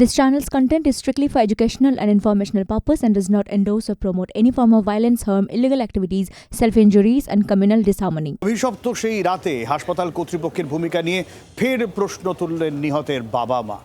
This channel's content is strictly for educational and informational purpose and does not endorse or promote any form of violence, harm, illegal activities, self-injuries and communal disharmony. অভিশপ্ত সেই রাতে হাসপাতাল কর্তৃপক্ষের ভূমিকা নিয়ে ফের প্রশ্ন তুললেন নিহতের বাবা মা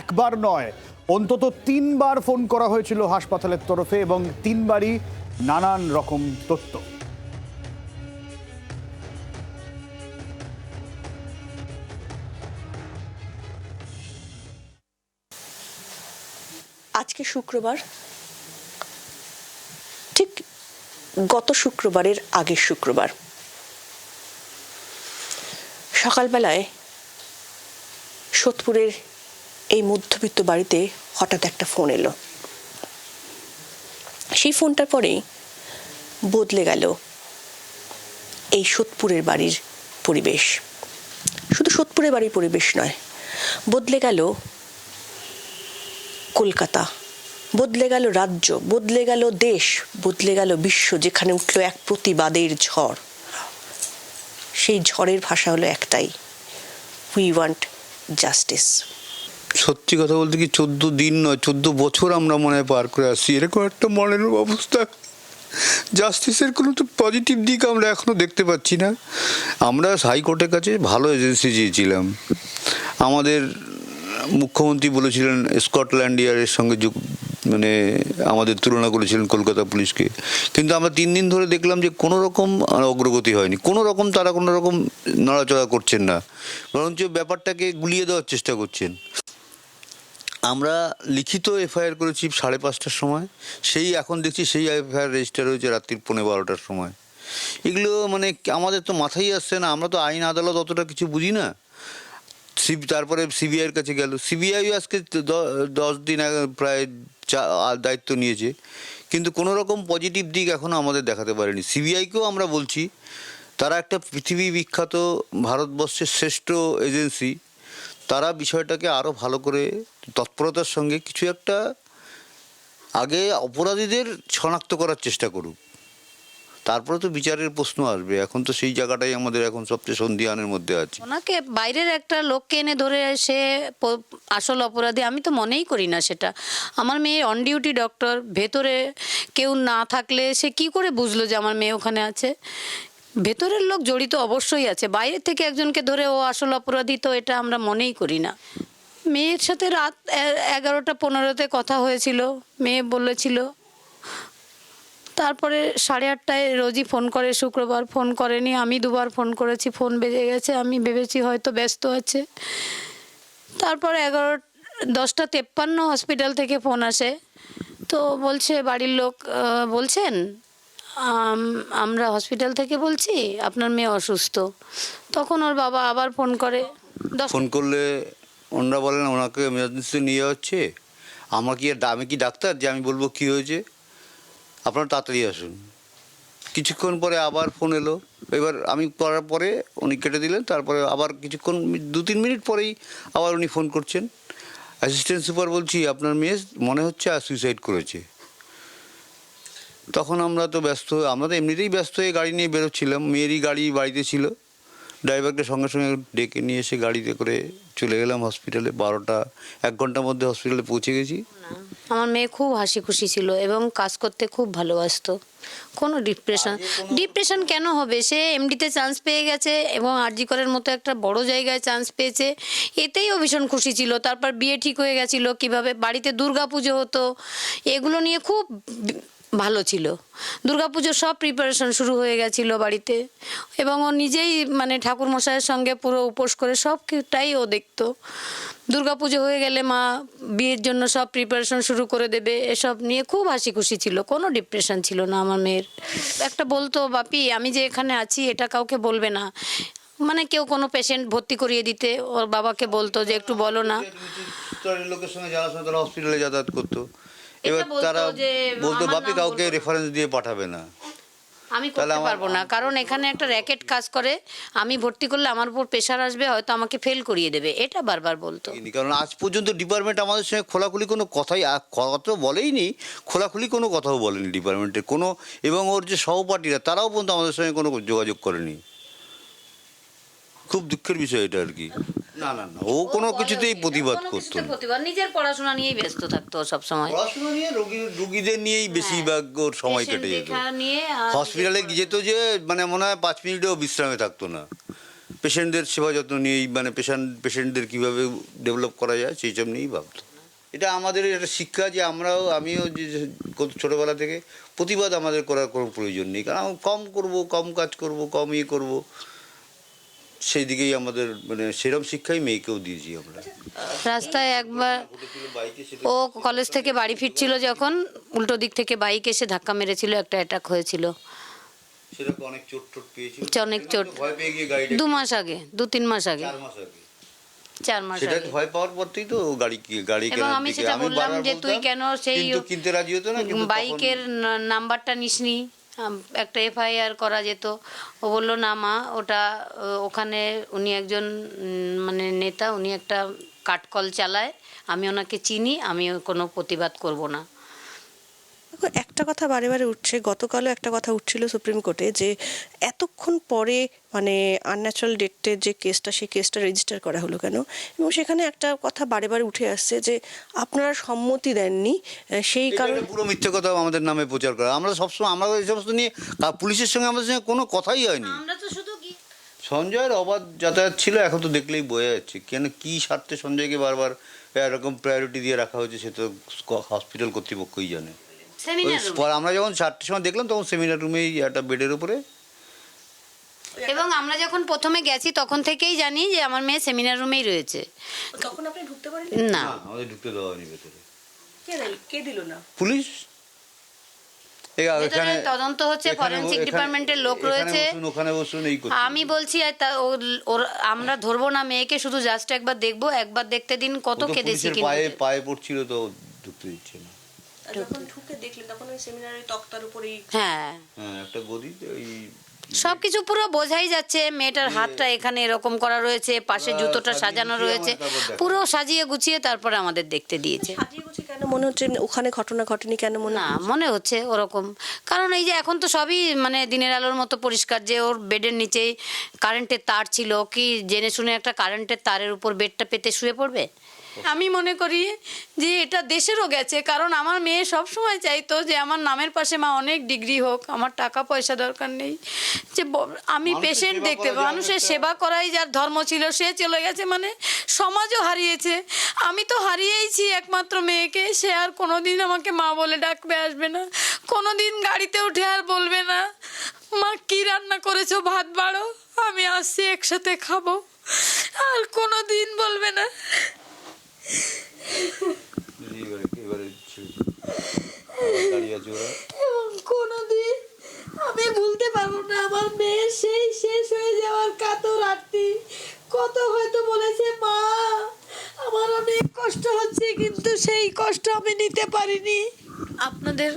একবার নয় অন্তত তিনবার ফোন করা হয়েছিল হাসপাতালের তরফে এবং তিনবারই নানান রকম তথ্য আজকে শুক্রবার। ঠিক গত শুক্রবারের আগের শুক্রবার। সকালবেলায় সোদপুরের এই মধ্যবিত্ত বাড়িতে হঠাৎ একটা ফোন এলো। সেই ফোনটার পরেই বদলে গেল এই সোদপুরের বাড়ির পরিবেশ। শুধু সোদপুরের বাড়ির পরিবেশ নয়, বদলে গেল কলকাতা। বদলে গেল রাজ্য, বদলে গেল দেশ, বদলে গেল বিশ্ব, যেখানে উঠল এক প্রতিবাদের ঝড়। সেই ঝড়ের ভাষা হলো একটাই উই ওয়ান্ট জাস্টিস সত্যি কথা বলতে কি চোদ্দ দিন নয়, চোদ্দ বছর আমরা মনে হয় পার করে আসছি। এরকম একটা মনের অবস্থা। জাস্টিসের কোনো তো পজিটিভ দিক আমরা এখনও দেখতে পাচ্ছি না। আমরা হাইকোর্টের কাছে ভালো এজেন্সি চেয়েছিলাম। আমাদের মুখ্যমন্ত্রী বলেছিলেন স্কটল্যান্ড ইয়ারের সঙ্গে মানে আমাদের তুলনা করেছিলেন কলকাতা পুলিশকে। কিন্তু আমরা তিন দিন ধরে দেখলাম যে কোনো রকম অগ্রগতি হয়নি। কোনো রকম তারা কোনো রকম নড়াচড়া করছেন না। বরঞ্চ ব্যাপারটাকে গুলিয়ে দেওয়ার চেষ্টা করছেন। আমরা লিখিত এফআইআর করেছি সাড়ে পাঁচটার সময়। সেই এখন দেখছি সেই এফআইআর রেজিস্টার হয়েছে রাত্রির পৌনে বারোটার সময়। এগুলো মানে আমাদের তো মাথায় আসছে না। আমরা তো আইন আদালত অতটা কিছু বুঝি না। সিবি তারপরে সিবিআইয়ের কাছে গেল। সিবিআই আজকে দশ দিন প্রায় দায়িত্ব নিয়েছে। কিন্তু কোনো রকম পজিটিভ দিক এখনও আমাদের দেখাতে পারেনি। সিবিআইকেও আমরা বলছি, তারা একটা পৃথিবী বিখ্যাত, ভারতবর্ষের শ্রেষ্ঠ এজেন্সি তারা বিষয়টাকে আরও ভালো করে তৎপরতার সঙ্গে কিছু একটা আগে অপরাধীদের শনাক্ত করার চেষ্টা করুক। তারপরে তো বিচারের প্রশ্ন আসবে। এখন তো সেই জায়গাটাই আমাদের এখন সবচেয়ে সন্ধিহানের মধ্যে আছে। ওনাকে বাইরের একটা লোককে এনে ধরে সে আসল অপরাধী, আমি তো মনেই করি না সেটা। আমার মেয়ে অন ডিউটি ডক্টর ভেতরে কেউ না থাকলে সে কি করে বুঝলো যে আমার মেয়ে ওখানে আছে? ভেতরের লোক জড়িত অবশ্যই আছে। বাইরে থেকে একজনকে ধরে ও আসল অপরাধী তো এটা আমরা মনেই করি না। মেয়ের সাথে রাত এগারোটা পনেরোতে কথা হয়েছিল। মেয়ে বলেছিল তারপরে সাড়ে আটটায় রোজই ফোন করে, শুক্রবার ফোন করেনি, আমি দুবার ফোন করেছি, ফোন বেজে গেছে, আমি ভেবেছি হয়তো ব্যস্ত আছে। তারপর এগারো, দশটা তেপ্পান্ন হসপিটাল থেকে ফোন আসে। তো বলছে বাড়ির লোক বলছেন আমরা হসপিটাল থেকে বলছি, আপনার মেয়ে অসুস্থ। তখন ওর বাবা আবার ফোন করে ফোন করলে ওনারা বলেন, ওনাকে এমার্জেন্সি নিয়ে হচ্ছে আমার কি, আমি কি ডাক্তার যে আমি বলব কি হয়েছে? আপনারা তাড়াতাড়ি আসুন। কিছুক্ষণ পরে আবার ফোন এলো। এবার আমি করার পরে উনি কেটে দিলেন, তারপরে আবার কিছুক্ষণ দু তিন মিনিট পরেই আবার উনি ফোন করছেন। অ্যাসিস্ট্যান্ট সুপার বলছি, আপনার মেয়ে মনে হচ্ছে আর সুইসাইড করেছে। তখন আমরা তো ব্যস্ত, আমরা তো এমনিতেই ব্যস্ত হয়ে গাড়ি নিয়ে বেরোচ্ছিলাম। মেয়েরই গাড়ি বাড়িতে ছিল। ড্রাইভারকে সঙ্গে সঙ্গে ডেকে নিয়ে এসে গাড়িতে করে চলে গেলাম হসপিটালে। বারোটা এক ঘণ্টার মধ্যে হসপিটালে পৌঁছে গেছি। আমার মেয়ে খুব হাসি খুশি ছিল এবং কাজ করতে খুব ভালোবাসতো। কোনো ডিপ্রেশন ডিপ্রেশন কেন হবে? সে এমডিতে চান্স পেয়ে গেছে এবং আরজি করের মতো একটা বড় জায়গায় চান্স পেয়েছে। এতেই ও ভীষণ খুশি ছিল। তারপর বিয়ে ঠিক হয়ে গেছিল। কীভাবে বাড়িতে দুর্গা পুজো হতো এগুলো নিয়ে খুব ভালো ছিল। দুর্গাপুজোর সব প্রিপারেশন শুরু হয়ে গেছিল বাড়িতে। এবং ও নিজেই মানে ঠাকুর মশাইয়ের সঙ্গে পুরো উপোস করে সব সবটাই ও দেখতো। দুর্গাপুজো হয়ে গেলে মা বিয়ের জন্য সব প্রিপারেশন শুরু করে দেবে, এসব নিয়ে খুব হাসি খুশি ছিল, কোনো ডিপ্রেশন ছিল না আমার মেয়ের। একটা বলতো, বাপি, আমি যে এখানে আছি, এটা কাউকে বলবে না। মানে কেউ কোনো পেশেন্ট ভর্তি করিয়ে দিতে, ওর বাবাকে বলতো যে, একটু বলো না। লোকের সঙ্গে হসপিটালে যাতায়াত করতো। এবার তারা বলতো বাপি কাউকে রেফারেন্স দিয়ে পাঠাবে না। আমি করতে পারব না কারণ এখানে একটা র্যাকেট কাজ করে। আমি ভর্তি করলে আমার উপর প্রেশার আসবে হয়তো আমাকে ফেল করিয়ে দেবে। এটা বারবার বলতো। কারণ আজ পর্যন্ত ডিপার্টমেন্ট আমাদের সঙ্গে খোলাখুলি কোনো কথাই কথা বলেই নি খোলাখুলি কোনো কথাও বলেনি ডিপার্টমেন্টের কোনো এবং ওর যে সহপাঠীরা তারাও পর্যন্ত আমাদের সঙ্গে কোনো যোগাযোগ করেনি। খুব দুঃখের বিষয় এটা আর কি। না না না। ও কোনো কিছুতেই প্রতিবাদ করতো না। প্রতিবাদ নিজের পড়াশোনা নিয়েই ব্যস্ত থাকতো সব সময় পড়াশোনা নিয়ে রোগী রুগীদের নিয়েই বেশিরভাগ ওর সময় কেটে যেত। দেখা নিয়ে আর হসপিটালে যেত যে মানে মনে হয় পাঁচ মিনিটেও বিশ্রামে থাকতো না। পেশেন্টদের সেবা যত্ন নিয়েই মানে পেশেন্ট পেশেন্টদের কীভাবে ডেভেলপ করা যায় সেই সব নিয়েই ভাবতো। এটা আমাদের একটা শিক্ষা যে আমরাও আমিও যে যে কত ছোটোবেলা থেকে প্রতিবাদ আমাদের করার কোনো প্রয়োজন নেই। কারণ কম করব কম কাজ করব কম ইয়ে করব। সেই দিকেই আমাদের মানে সেরম শিক্ষাই মেয়েকেও দিয়েছি আমরা। রাস্তায় একবার ও কলেজ থেকে বাড়ি ফিরছিল যখন উল্টো দিক থেকে বাইক এসে ধাক্কা মেরেছিল একটা অ্যাটাক হয়েছিল। অনেক চোট টোট পেয়েছিল। অনেক চোট। দু মাস আগে দু তিন মাস আগে। চার মাস আগে। সেটা ভয় পাওয়ার পরতেই তো গাড়ি গাড়ি এবং আমি সেটা বললাম যে তুই কেন সেই কিন্তু কিনতে রাজি হতো না বাইকের নাম্বারটা নিসনি। একটা এফআইআর করা যেত। ও বলল, না মা, ওটা ওখানে উনি একজন মানে নেতা, উনি একটা কাঠকল চালায়। আমি ওনাকে চিনি, আমি কোনো প্রতিবাদ করব না। দেখো, একটা কথা বারে বারে উঠছে গতকালও একটা কথা উঠছিল সুপ্রিম কোর্টে যে এতক্ষণ পরে মানে আনন্যাচারাল ডেটের যে কেসটা সেই কেসটা রেজিস্টার করা হলো কেন? এবং সেখানে একটা কথা বারে বারে উঠে আসছে যে আপনারা সম্মতি দেননি সেই কারণে পুরো মিথ্যে কথা আমাদের নামে প্রচার করা। আমরা সবসময় আমরা এই সমস্ত নিয়ে পুলিশের সঙ্গে আমাদের সঙ্গে কোনো কথাই হয়নি। আমরা তো শুধু সঞ্জয়ের অবাধ যাতায়াত ছিল এখন তো দেখলেই বোঝা যাচ্ছে। কেন কি স্বার্থে সঞ্জয়কে বারবার এরকম প্রায়োরিটি দিয়ে রাখা হয়েছে সে তো হসপিটাল কর্তৃপক্ষই জানে। সেমিনার আমরা যখন চারটের সময় দেখলাম তখন সেমিনার রুমেই একটা বেডের উপরে। এবং আমরা যখন প্রথমে গেছি তখন থেকেই জানি যে আমার মেয়ে সেমিনার রুমেই রয়েছে। তখন আপনি ঢুকতে পারেন না। আমাদের ঢুকতে দেওয়া হয়নি ভেতরে। কে দিল? কে দিল না? পুলিশ? তদন্ত হচ্ছে, department এর লোক রয়েছে। আমি বলছি আমরা ধরবো না মেয়েকে শুধু জাস্ট একবার দেখব একবার দেখতে দিন কত কেঁদেছি পায়ে পায়ে পড়ছিল তো ঢুকতে দিচ্ছে না। যখন ঢুকে দেখলেন তখন ওই সেমিনারের তক্তার উপরেই হ্যাঁ। হ্যাঁ একটা গদি ওই সবকিছু পুরো বোঝাই যাচ্ছে মেয়েটার হাতটা এখানে এরকম করা রয়েছে পাশে জুতোটা সাজানো রয়েছে। পুরো সাজিয়ে গুছিয়ে তারপরে আমাদের দেখতে দিয়েছে। গুছিয়ে কেন মনে হচ্ছে ওখানে ঘটনা ঘটেনি কেন মনে না মনে হচ্ছে ওরকম। কারণ এই যে এখন তো সবই মানে দিনের আলোর মতো পরিষ্কার যে ওর বেডের নিচেই কারেন্টের তার ছিল কি জেনে শুনে একটা কারেন্টের তারের উপর বেডটা পেতে শুয়ে পড়বে? আমি মনে করি যে এটা দেশেরও গেছে কারণ আমার মেয়ে সব সময় চাইতো যে আমার নামের পাশে মা অনেক ডিগ্রি হোক আমার টাকা পয়সা দরকার নেই। যে আমি পেশেন্ট দেখতে মানুষের সেবা করাই যার ধর্ম ছিল সে চলে গেছে মানে সমাজও হারিয়েছে। আমি তো হারিয়েইছি একমাত্র মেয়েকে সে আর কোনোদিন আমাকে মা বলে ডাকবে আসবে না। কোনোদিন গাড়িতে উঠে আর বলবে না মা কি রান্না করেছ? ভাত বাড়ো আমি আসছি একসাথে খাব। আর কোনো দিন বলবে না। এবারে এবারে। দাঁড়িয়ে আছে ওরা কোনোদিন আমি ভুলতে পারব না, আমার মেয়ে সেই শেষ হয়ে যাওয়ার কাতর রাত্রি কত হয়তো বলেছে, মা, আমার অনেক কষ্ট হচ্ছে, কিন্তু সেই কষ্ট আমি নিতে পারিনি আপনাদের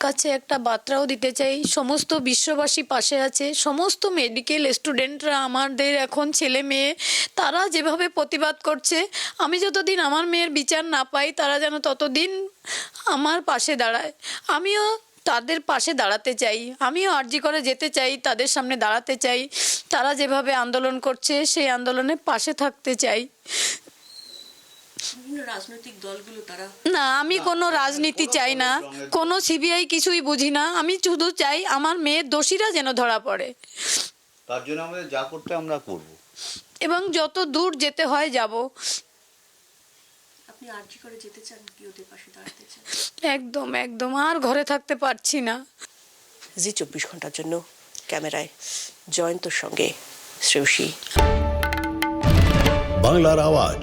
কাছে একটা বার্তাও দিতে চাই। সমস্ত বিশ্ববাসী পাশে আছে। সমস্ত মেডিকেল স্টুডেন্টরা আমাদের এখন ছেলে মেয়ে, তারা যেভাবে প্রতিবাদ করছে, আমি যতদিন আমার মেয়ের বিচার না পাই, তারা যেন ততদিন আমার পাশে দাঁড়ায়। আমিও তাদের পাশে দাঁড়াতে চাই। আমিও আর্জি করে যেতে চাই, তাদের সামনে দাঁড়াতে চাই। তারা যেভাবে আন্দোলন করছে, সেই আন্দোলনে পাশে থাকতে চাই। রাজনৈতিক দলগুলো তারা না আমি কোনো রাজনীতি চাই না। কোনো সিবিআই কিছুই বুঝি না। আমি শুধু চাই আমার মেয়ের দোষীরা যেন ধরা পড়ে। তার জন্য আমাদের যা করতে আমরা করব। এবং যত দূর যেতে হয় যাব। আপনি আর্জি করে যেতে চান? কি ওদের পাশে দাঁড়াতে চান? একদম একদম। আর ঘরে থাকতে পারছি না। জি চব্বিশ ঘণ্টার জন্য ক্যামেরায় জয়ন্তর সঙ্গে শ্রেয়সী। বাংলার আওয়াজ